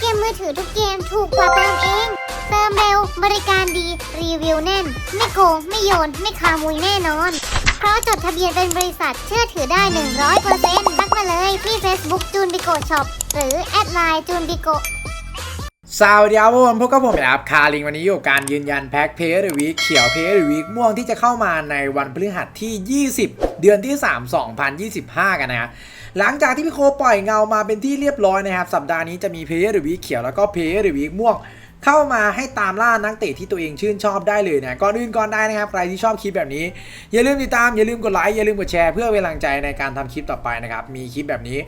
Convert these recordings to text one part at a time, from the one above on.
เกมมือถือทุกเกมถูกกว่าเติมเอง เติมเร็วบริการดี รีวิวแน่น ไม่โกง ไม่โยน ไม่ขโมยแน่นอน เพราะจดทะเบียนเป็นบริษัทเชื่อถือได้ 100%ทักมาเลยที่ Facebook จูนบิโกช็อปหรือแอดไลน์จูนบิโก สวัสดีครับผมพบกับผมนะครับคาริงวันนี้อยู่กับการยืนยันแพ็คเพย์หรือวีคเขียวเพย์หรือวีคม่วงที่จะเข้ามาในวันพฤหัสที่ 20 เดือนที่ 3 2025 กันนะครับหลังจากที่พี่โคปล่อยเงามาเป็นที่เรียบร้อยนะครับ สัปดาห์นี้จะมีเพย์หรือวีคเขียวแล้วก็เพย์หรือวีคม่วง เข้ามาให้ตามล่านักเตะที่ตัวเองชื่นชอบได้เลยนะก่อนอื่นก่อนได้นะครับใครที่ชอบคลิปแบบนี้ อย่าลืมติดตามอย่าลืมกดไลค์อย่าลืมกดแชร์เพื่อเป็นกำลังใจในการทำคลิปต่อไปนะครับมีคลิปแบบนี้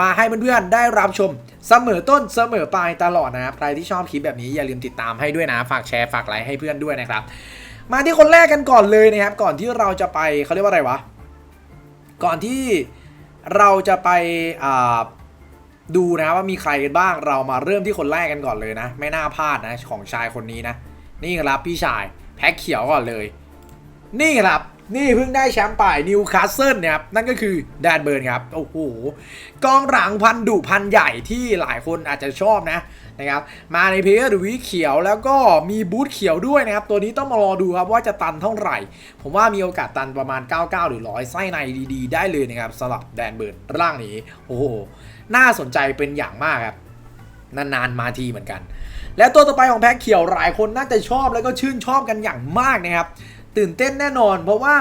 มาให้เพื่อนๆได้รับชมเสมอต้นเสมอปลายตลอดนะครับใครที่ชอบคลิปแบบนี้อย่าลืมติดตามให้ด้วยนะฝากแชร์ฝากไลค์ให้เพื่อนด้วยนะครับมาที่คนแรกกันก่อนเลยนะครับ ก่อนที่เราจะไปเขาเรียกว่าอะไรวะ ก่อนที่เราจะไปอ่า ดูนะว่ามีใครกันบ้างเรามาเริ่มที่คนแรกกันก่อนเลยนะ ไม่น่าพลาดนะของชายคนนี้นะ นี่ครับพี่ชายแพ็คเขียวก่อนเลย นี่ครับ นี่เพิ่งได้แชมป์ไปนิวคาสเซิลเนี่ยครับ นั่นก็คือแดนเบิร์นครับ โอ้โห กองหลังพันดุพันใหญ่ที่หลายคนอาจจะชอบนะนะครับมาในเพลย์หรือวีเขียวแล้วก็มีบูทเขียวด้วยนะครับ ตัวนี้ต้องมารอดูครับว่าจะตันเท่าไหร่ ผมว่ามีโอกาสตันประมาณ 99 หรือ 100 ไส้ในดีๆ ได้เลยนะครับสำหรับแดนเบิร์นร่างนี้ โอ้โห น่าสนใจเป็นอย่างมากครับ นานๆมาทีเหมือนกัน และตัวต่อไปของแพ็คเขียวหลายคนน่าจะชอบแล้วก็ชื่นชอบกันอย่างมากนะครับ ตื่นเต้นแน่นอน เพราะว่า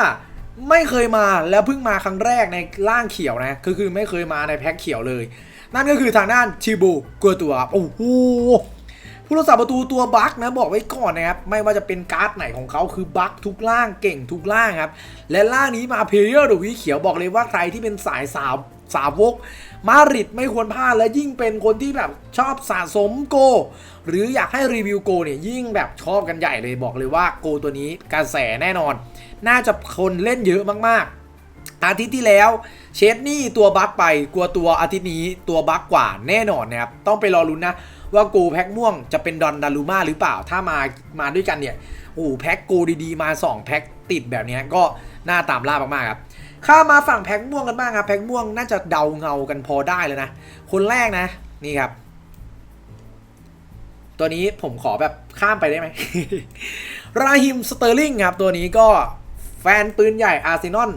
ไม่เคยมาแล้วเพิ่งมาครั้งแรกในร่างเขียวนะก็คือไม่เคยมาในแพ็คเขียวเลย นั่นก็คือทางด้านชิบูกัวตัวโอ้โหผู้รักษาประตูตัวบั๊กนะบอกไว้ก่อนนะครับ ไม่ว่าจะเป็นการ์ดไหนของเขาคือบั๊กทุกล่างเก่งทุกล่างครับ และล่างนี้มาเพลเยอร์หรือวีเขียวบอกเลยว่าใครที่เป็นสายสาว สาวก มาริดไม่ควรพลาดและยิ่งเป็นคนที่แบบชอบสะสมโก หรืออยากให้รีวิวโกเนี่ยยิ่งแบบชอบกันใหญ่เลยบอกเลยว่าโกตัวนี้กระแสแน่นอน น่าจะคนเล่นเยอะมากๆ อาทิตย์ที่แล้วเชดนี่ตัวบั๊กไปกลัวตัวอาทิตย์นี้ตัวบั๊กกว่าแน่นอนนะครับต้องไปรอลุ้นนะว่าโกแพ็คม่วงจะเป็นดอนดารูมาหรือเปล่าถ้ามามาด้วยกันเนี่ยโอ้แพ็คโกดีๆ มา 2 แพ็คติดแบบนี้ก็น่าตามล่ามากๆครับ ข้ามาฝั่งแพ็คม่วงกันบ้างครับ แพ็คม่วงน่าจะเดาเงากันพอได้เลยนะ คนแรกนะ นี่ครับ ตัวนี้ผมขอแบบข้ามไปได้ไหม ราฮิมสเตอร์ลิงครับ ตัวนี้ก็แฟนปืนใหญ่อาร์เซนอล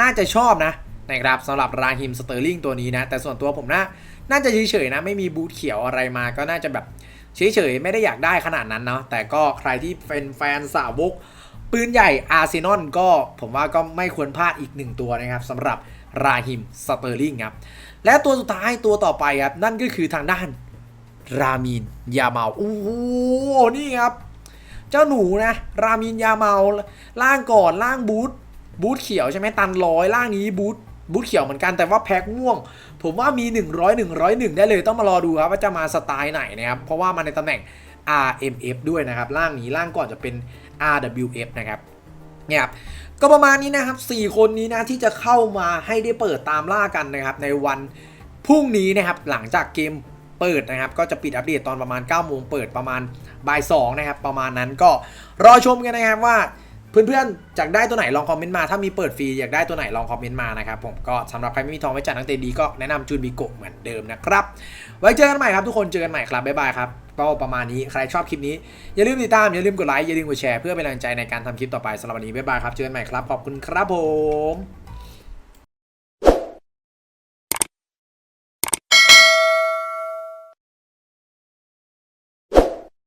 น่าจะชอบนะนะครับสำหรับราฮิมสเตอร์ลิงตัวนี้นะ แต่ส่วนตัวผมนะน่าจะเฉยๆนะ ไม่มีบูทเขียวอะไรมาก็น่าจะแบบเฉยๆไม่ได้อยากได้ขนาดนั้นเนาะแต่ก็ใครที่เป็นแฟนสาวก ปืนใหญ่อาร์เซนอลก็ผมว่าก็ไม่ควรพลาดอีกหนึ่งตัวนะครับสำหรับราฮิมสเตอร์ลิงครับ และตัวสุดท้ายตัวต่อไปครับ นั่นก็คือทางด้านรามีนยาเมาโอ้โหนี่ครับ เจ้าหนูนะ รามีนยาเมาล่างก่อนล่างบูทบูทเขียวใช่ไหมตันร้อยล่างนี้บูทบูทเขียวเหมือนกันแต่ว่าแพ็คม่วง ผมว่ามี 100 101 ได้เลยต้องมารอดูครับว่าจะมาสไตล์ไหนนะครับเพราะว่ามาในตำแหน่ง RMF ด้วยนะครับล่างนี้ล่างก่อนจะเป็น RWF นะครับเนี่ยครับก็ประมาณนี้นะครับ 4 คนนี้นะที่จะเข้ามาให้ได้เปิดตามล่ากันนะครับ ในวันพรุ่งนี้นะครับหลังจากเกมเปิดนะครับ ก็จะปิดอัปเดตตอนประมาณ9โมงเปิดประมาณบ่าย2นะครับ ประมาณนั้นก็รอชมกันนะครับว่าเพื่อนๆอยากได้ตัวไหนลองคอมเมนต์มา ถ้ามีเปิดฟรีอยากได้ตัวไหนลองคอมเมนต์มานะครับผมก็สำหรับใครไม่มีทองไว้จ่ายนักเตะดีก็แนะนำจูนบิโกเหมือนเดิมนะครับ ไว้เจอกันใหม่ครับทุกคนเจอกันใหม่ครับบ๊ายบายครับ ก็ประมาณนี้ใครชอบคลิปนี้ อย่าลืมติดตาม อย่าลืมกดไลค์ อย่าลืมกดแชร์เพื่อเป็นกำลังใจในการทำคลิปต่อไปสำหรับวันนี้บ๊ายบายครับ เจอกันใหม่ครับ ขอบคุณครับผม